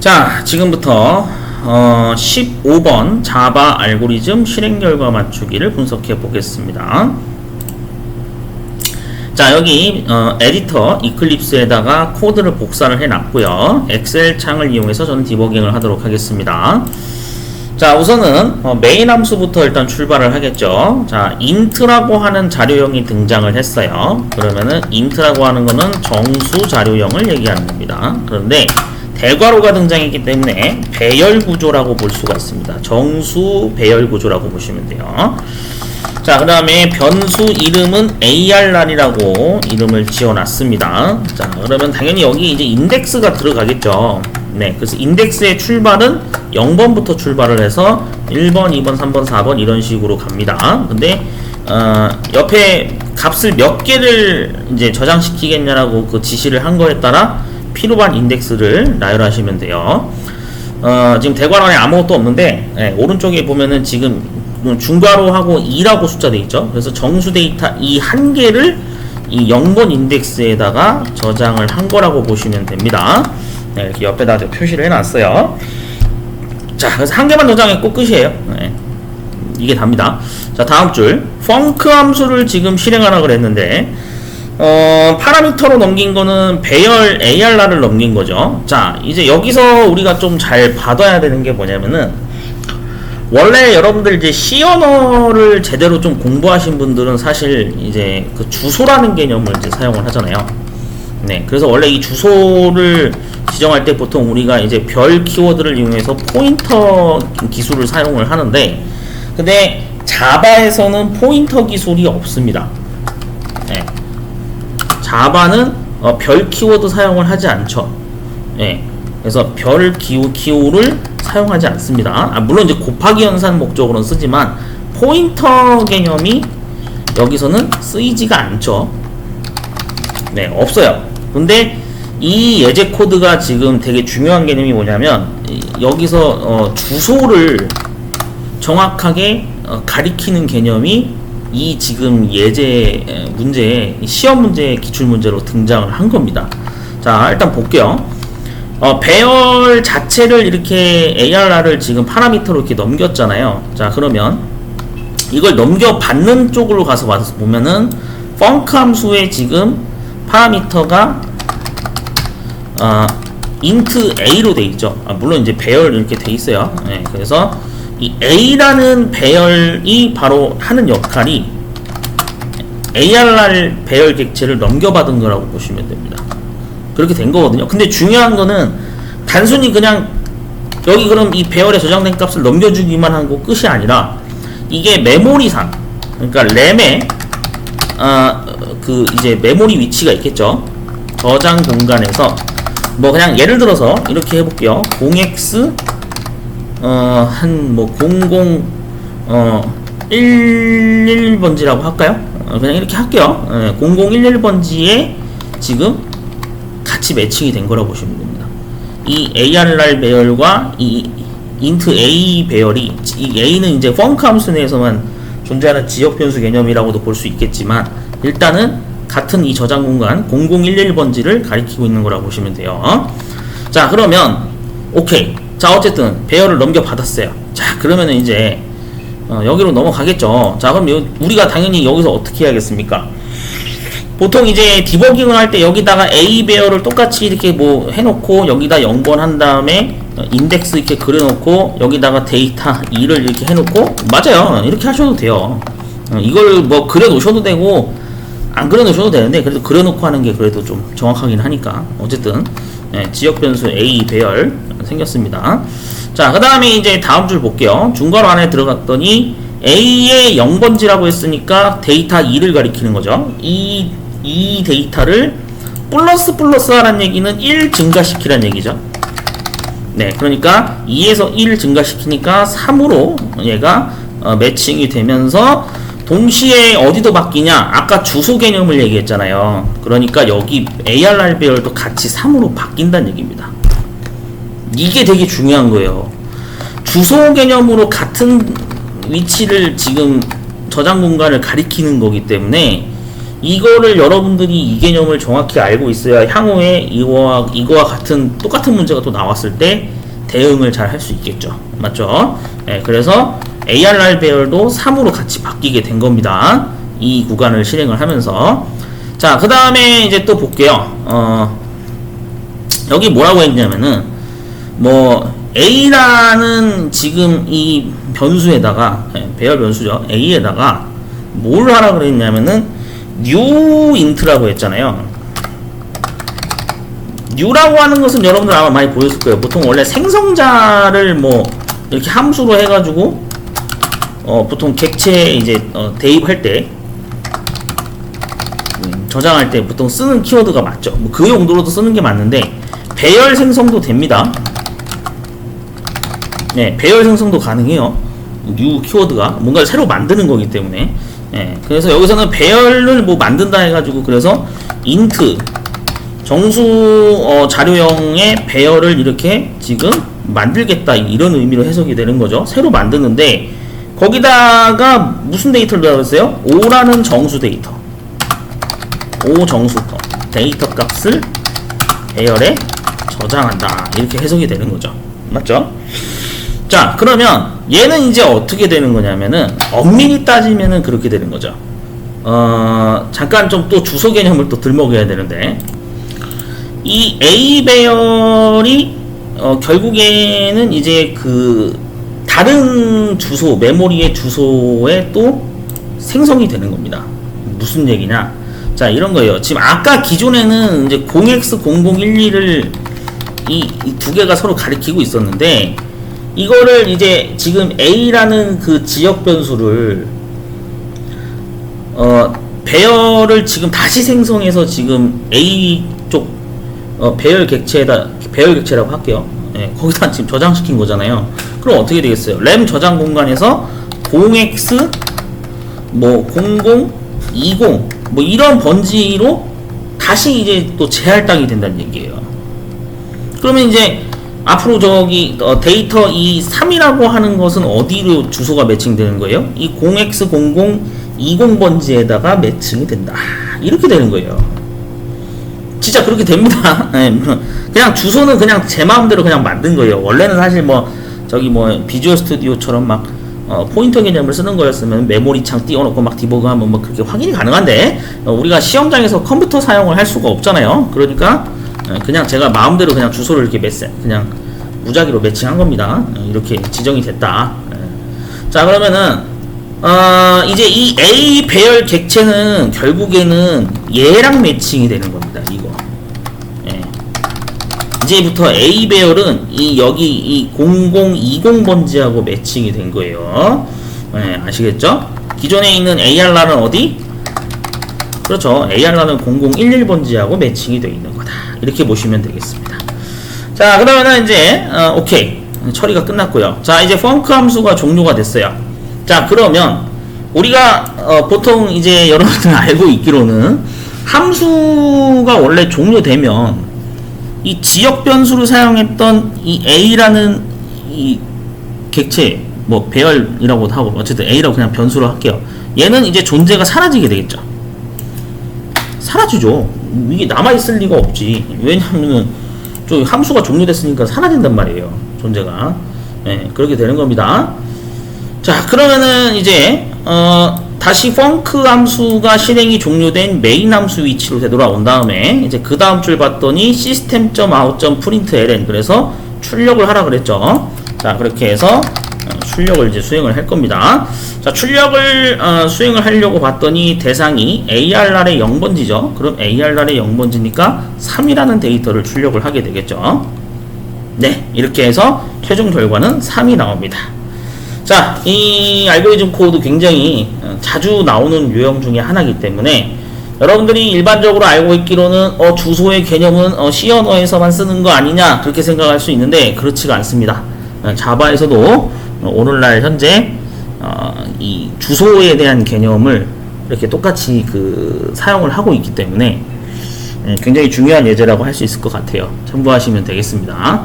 자, 지금부터 어, 15번 자바 알고리즘 실행 결과 맞추기를 분석해 보겠습니다. 자, 여기 어, 에디터 이클립스에다가 코드를 복사를 해 놨고요. 엑셀 창을 이용해서 저는 디버깅을 하도록 하겠습니다. 자, 우선은 어, 메인 함수부터 일단 출발을 하겠죠. 자, int라고 하는 자료형이 등장을 했어요. 그러면은 int라고 하는 거는 정수 자료형을 얘기하는 겁니다. 그런데 대괄호가 등장했기 때문에 배열 구조라고 볼 수가 있습니다. 정수 배열 구조라고 보시면 돼요. 자, 그 다음에 변수 이름은 ARR이라고 이름을 지어놨습니다. 자, 그러면 당연히 여기 이제 인덱스가 들어가겠죠. 네, 그래서 인덱스의 출발은 0번부터 출발을 해서 1번, 2번, 3번, 4번 이런 식으로 갑니다. 근데 어, 옆에 값을 몇 개를 이제 저장시키겠냐라고 그 지시를 한 거에 따라 필요한 인덱스를 나열하시면 돼요. 어, 지금 대괄호 안에 아무것도 없는데 네, 오른쪽에 보면은 지금 중괄호 하고 2라고 숫자 돼 있죠. 그래서 정수 데이터 이 한 개를 이 0번 인덱스에다가 저장을 한 거라고 보시면 됩니다. 네, 이렇게 옆에다 표시를 해놨어요. 자, 그래서 한 개만 저장했고 끝이에요. 네, 이게 답니다. 자, 다음 줄 펑크 함수를 지금 실행하라 그랬는데 어, 파라미터로 넘긴 거는 배열 ARR을 넘긴 거죠. 자, 이제 여기서 우리가 좀 잘 받아야 되는 게 뭐냐면은 원래 여러분들 이제 C 언어를 제대로 좀 공부하신 분들은 사실 이제 그 주소라는 개념을 이제 사용을 하잖아요. 네, 그래서 원래 이 주소를 지정할 때 보통 우리가 이제 별 키워드를 이용해서 포인터 기술을 사용을 하는데, 근데 자바에서는 포인터 기술이 없습니다. 네. 자바는 어, 별 키워드 사용을 하지 않죠. 네. 그래서 별 기호 기호를 사용하지 않습니다. 아, 물론 이제 곱하기 연산 목적으로는 쓰지만 포인터 개념이 여기서는 쓰이지가 않죠. 네, 없어요. 근데 이 예제 코드가 지금 되게 중요한 개념이 뭐냐면 이- 여기서 어, 주소를 정확하게 어, 가리키는 개념이 이 지금 예제 에, 문제 시험 문제 기출 문제로 등장을 한 겁니다. 자, 일단 볼게요. 어, 배열 자체를 이렇게 ARR을 지금 파라미터로 이렇게 넘겼잖아요. 자, 그러면 이걸 넘겨 받는 쪽으로 가서 보면은 펑크 함수의 지금 파라미터가 어, int a로 돼 있죠. 아, 물론 이제 배열 이렇게 돼 있어요. 예, 그래서 이 a라는 배열이 바로 하는 역할이 ARR 배열 객체를 넘겨받은 거라고 보시면 됩니다. 그렇게 된 거거든요. 근데 중요한 거는 단순히 그냥 여기 그럼 이 배열에 저장된 값을 넘겨주기만 하고 끝이 아니라 이게 메모리상 그러니까 램에 아 그 이제 메모리 위치가 있겠죠. 저장 공간에서 뭐 그냥 예를 들어서 이렇게 해볼게요. 0x 어 한 뭐 00 어 11번지라고 할까요? 어, 그냥 이렇게 할게요. 예, 0011번지에 지금 같이 매칭이 된 거라고 보시면 됩니다. 이 ARR 배열과 이 int A 배열이 이 A는 이제 펑크 함수 내에서만 존재하는 지역 변수 개념이라고도 볼 수 있겠지만 일단은 같은 이 저장 공간 0011번지를 가리키고 있는 거라고 보시면 돼요. 자, 그러면 오케이. 자, 어쨌든 배열을 넘겨 받았어요. 자, 그러면은 이제 어, 여기로 넘어가겠죠. 자, 그럼 요, 우리가 당연히 여기서 어떻게 해야겠습니까? 보통 이제 디버깅을 할 때 여기다가 A 배열을 똑같이 이렇게 뭐 해놓고 여기다 0번 한 다음에 어, 인덱스 이렇게 그려놓고 여기다가 데이터 2를 이렇게 해놓고 맞아요 이렇게 하셔도 돼요 어, 이걸 뭐 그려 놓으셔도 되고 안 그려 놓으셔도 되는데 그래도 그려 놓고 하는 게 그래도 좀 정확하긴 하니까 어쨌든 예, 지역 변수 A 배열 생겼습니다. 자 그 다음에 이제 다음 줄 볼게요. 중괄호 안에 들어갔더니 A의 0번지라고 했으니까 데이터 2를 가리키는 거죠. 이, 이 데이터를 플러스 플러스 하라는 얘기는 1 증가시키라는 얘기죠. 네, 그러니까 2에서 1 증가시키니까 3으로 얘가 어, 매칭이 되면서 동시에 어디도 바뀌냐? 아까 주소 개념을 얘기했잖아요. 그러니까 여기 ARR 배열도 같이 3으로 바뀐다는 얘기입니다. 이게 되게 중요한 거예요. 주소 개념으로 같은 위치를 지금 저장 공간을 가리키는 거기 때문에 이거를 여러분들이 이 개념을 정확히 알고 있어야 향후에 이거와 이거와 같은 똑같은 문제가 또 나왔을 때 대응을 잘 할 수 있겠죠. 맞죠? 예, 그래서 ARR 배열도 3으로 같이 바뀌게 된 겁니다. 이 구간을 실행을 하면서 자, 그 다음에 이제 또 볼게요. 어, 여기 뭐라고 했냐면은 뭐 A라는 지금 이 변수에다가 예, 배열 변수죠. A에다가 뭘 하라 그랬냐면은 new int라고 했잖아요. new라고 하는 것은 여러분들 아마 많이 보였을 거예요. 보통 원래 생성자를 뭐 이렇게 함수로 해가지고 어 보통 객체 이제 어 대입할 때 음, 저장할 때 보통 쓰는 키워드가 맞죠. 뭐 그 용도로도 쓰는 게 맞는데 배열 생성도 됩니다. 네, 배열 생성도 가능해요. new 키워드가 뭔가 를 새로 만드는 거기 때문에. 예, 그래서 여기서는 배열을 뭐 만든다 해가지고 그래서 int 정수 어, 자료형의 배열을 이렇게 지금 만들겠다 이런 의미로 해석이 되는 거죠. 새로 만드는데 거기다가 무슨 데이터를 넣었어요? 5라는 정수 데이터. 5 정수 거 데이터 값을 배열에 저장한다 이렇게 해석이 되는 거죠. 맞죠? 자 그러면 얘는 이제 어떻게 되는 거냐면은 엄밀히 따지면은 그렇게 되는 거죠. 어 잠깐 좀 또 주소 개념을 또 들먹여야 되는데 이 A 배열이 어, 결국에는 이제 그 다른 주소 메모리의 주소에 또 생성이 되는 겁니다. 무슨 얘기냐? 자 이런 거예요. 지금 아까 기존에는 이제 0x0012를 이두 개가 서로 가리키고 있었는데 이거를 이제 지금 A라는 그 지역 변수를 어 배열을 지금 다시 생성해서 지금 A 쪽 어, 배열 객체에다 배열 객체라고 할게요. 예, 거기다 지금 저장시킨 거잖아요. 그럼 어떻게 되겠어요? 램 저장 공간에서 0x 뭐 00, 20, 뭐 이런 번지로 다시 이제 또 재할당이 된다는 얘기예요. 그러면 이제 앞으로 저기 어, 데이터 이 3이라고 하는 것은 어디로 주소가 매칭되는 거예요? 이 0x00 20 번지에다가 매칭이 된다. 이렇게 되는 거예요. 진짜 그렇게 됩니다. 예, 그냥 주소는 그냥 제 마음대로 그냥 만든 거예요. 원래는 사실 뭐 저기 뭐 비주얼 스튜디오처럼 막 어, 포인터 개념을 쓰는 거였으면 메모리 창 띄워놓고 막 디버그하면 뭐 그렇게 확인이 가능한데 어, 우리가 시험장에서 컴퓨터 사용을 할 수가 없잖아요. 그러니까 어, 그냥 제가 마음대로 그냥 주소를 이렇게 매세 그냥 무작위로 매칭한 겁니다. 어, 이렇게 지정이 됐다. 예. 자 그러면은 어, 이제 이 A 배열 객체는 결국에는 얘랑 매칭이 되는 겁니다. 이거. 예. 이제부터 A 배열은 이 여기 이 0020 번지하고 매칭이 된 거예요. 예, 아시겠죠? 기존에 있는 AR라는 어디? 그렇죠. AR라는 0011 번지하고 매칭이 되어 있는 거다. 이렇게 보시면 되겠습니다. 자, 그러면은 이제 어, 오케이. 처리가 끝났고요. 자, 이제 펑크 함수가 종료가 됐어요. 자, 그러면 우리가 어, 보통 이제 여러분들 알고 있기로는 함수가 원래 종료되면 이 지역 변수를 사용했던 이 A라는 이 객체 뭐 배열이라고 하고 어쨌든 A라고 그냥 변수로 할게요. 얘는 이제 존재가 사라지게 되겠죠. 사라지죠. 이게 남아 있을 리가 없지. 왜냐하면은 저 함수가 종료됐으니까 사라진단 말이에요. 존재가. 예, 그렇게 되는 겁니다. 자, 그러면은 이제 어, 다시 펑크 함수가 실행이 종료된 메인 함수 위치로 되돌아온 다음에 이제 그 다음 줄 봤더니 system.out.println 그래서 출력을 하라 그랬죠. 자, 그렇게 해서 어, 출력을 이제 수행을 할 겁니다. 자, 출력을 어, 수행을 하려고 봤더니 대상이 ARR의 0번지죠. 그럼 ARR의 0번지니까 3이라는 데이터를 출력을 하게 되겠죠. 네, 이렇게 해서 최종 결과는 3이 나옵니다. 자, 이 알고리즘 코드 굉장히 어, 자주 나오는 유형 중에 하나이기 때문에 여러분들이 일반적으로 알고 있기로는 어, 주소의 개념은 어, C 언어에서만 쓰는 거 아니냐 그렇게 생각할 수 있는데 그렇지가 않습니다. 어, 자바에서도 어, 오늘날 현재 어, 이 주소에 대한 개념을 이렇게 똑같이 그 사용을 하고 있기 때문에 예, 굉장히 중요한 예제라고 할 수 있을 것 같아요. 참고하시면 되겠습니다.